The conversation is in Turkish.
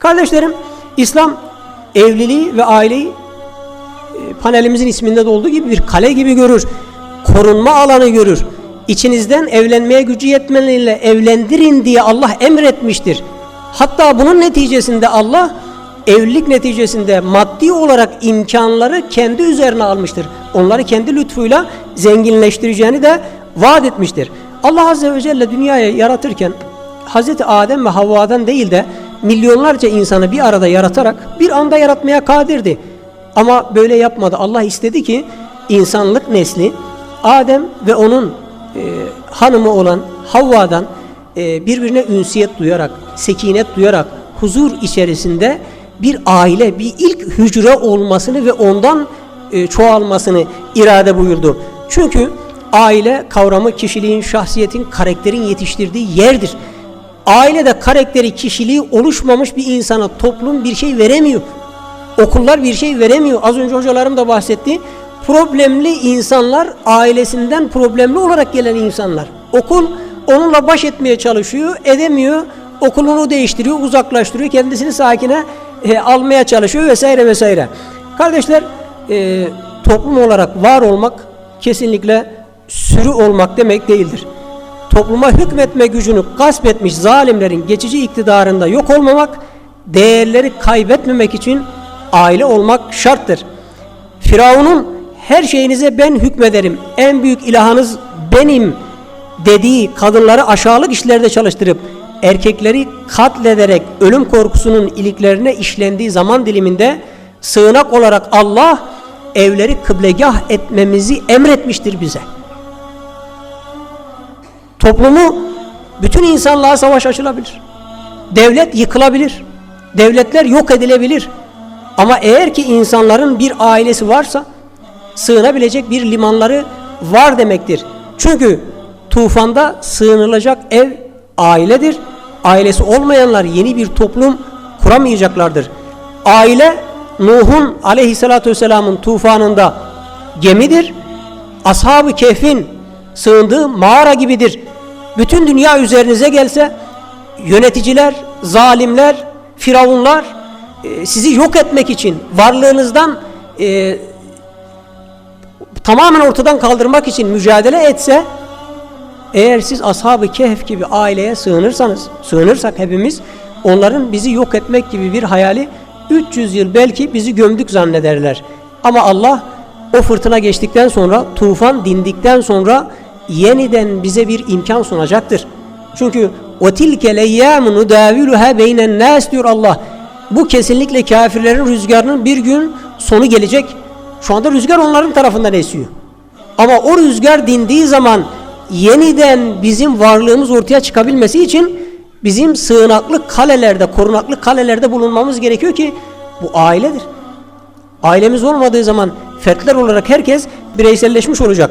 Kardeşlerim, İslam evliliği ve aileyi e, panelimizin isminde de olduğu gibi bir kale gibi görür. Korunma alanı görür. İçinizden evlenmeye gücü yetmeniyle evlendirin diye Allah emretmiştir. Hatta bunun neticesinde Allah evlilik neticesinde maddi olarak imkanları kendi üzerine almıştır. Onları kendi lütfuyla zenginleştireceğini de vaat etmiştir. Allah Azze ve Celle dünyayı yaratırken Hazreti Adem ve Havva'dan değil de milyonlarca insanı bir arada yaratarak bir anda yaratmaya kadirdi. Ama böyle yapmadı. Allah istedi ki insanlık nesli Adem ve onun e, hanımı olan Havva'dan e, birbirine ünsiyet duyarak, sekinet duyarak huzur içerisinde bir aile, bir ilk hücre olmasını ve ondan e, çoğalmasını irade buyurdu. Çünkü aile kavramı kişiliğin, şahsiyetin, karakterin yetiştirdiği yerdir. Ailede karakteri, kişiliği oluşmamış bir insana toplum bir şey veremiyor. Okullar bir şey veremiyor. Az önce hocalarım da bahsetti. Problemli insanlar ailesinden problemli olarak gelen insanlar. Okul onunla baş etmeye çalışıyor, edemiyor. Okulunu değiştiriyor, uzaklaştırıyor. Kendisini sakine e, almaya çalışıyor vesaire vesaire. Kardeşler e, toplum olarak var olmak kesinlikle sürü olmak demek değildir. Topluma hükmetme gücünü gasp etmiş zalimlerin geçici iktidarında yok olmamak, değerleri kaybetmemek için aile olmak şarttır. Firavun'un her şeyinize ben hükmederim, en büyük ilahınız benim dediği kadınları aşağılık işlerde çalıştırıp erkekleri katlederek ölüm korkusunun iliklerine işlendiği zaman diliminde sığınak olarak Allah evleri kıblegah etmemizi emretmiştir bize. Toplumu bütün insanlığa savaş açılabilir. Devlet yıkılabilir. Devletler yok edilebilir. Ama eğer ki insanların bir ailesi varsa sığınabilecek bir limanları var demektir. Çünkü tufanda sığınılacak ev ailedir. Ailesi olmayanlar yeni bir toplum kuramayacaklardır. Aile Nuh'un aleyhissalatü vesselamın tufanında gemidir. Ashab-ı Kehf'in sığındığı mağara gibidir. Bütün dünya üzerinize gelse yöneticiler, zalimler, firavunlar e, sizi yok etmek için varlığınızdan e, tamamen ortadan kaldırmak için mücadele etse eğer siz ashab-ı kehf gibi aileye sığınırsanız, sığınırsak hepimiz onların bizi yok etmek gibi bir hayali 300 yıl belki bizi gömdük zannederler. Ama Allah o fırtına geçtikten sonra, tufan dindikten sonra yeniden bize bir imkan sunacaktır. Çünkü o tilke leyyamu nudaviluha beynen nas diyor Allah. Bu kesinlikle kafirlerin rüzgarının bir gün sonu gelecek. Şu anda rüzgar onların tarafından esiyor. Ama o rüzgar dindiği zaman yeniden bizim varlığımız ortaya çıkabilmesi için bizim sığınaklı kalelerde, korunaklı kalelerde bulunmamız gerekiyor ki bu ailedir. Ailemiz olmadığı zaman fertler olarak herkes bireyselleşmiş olacak.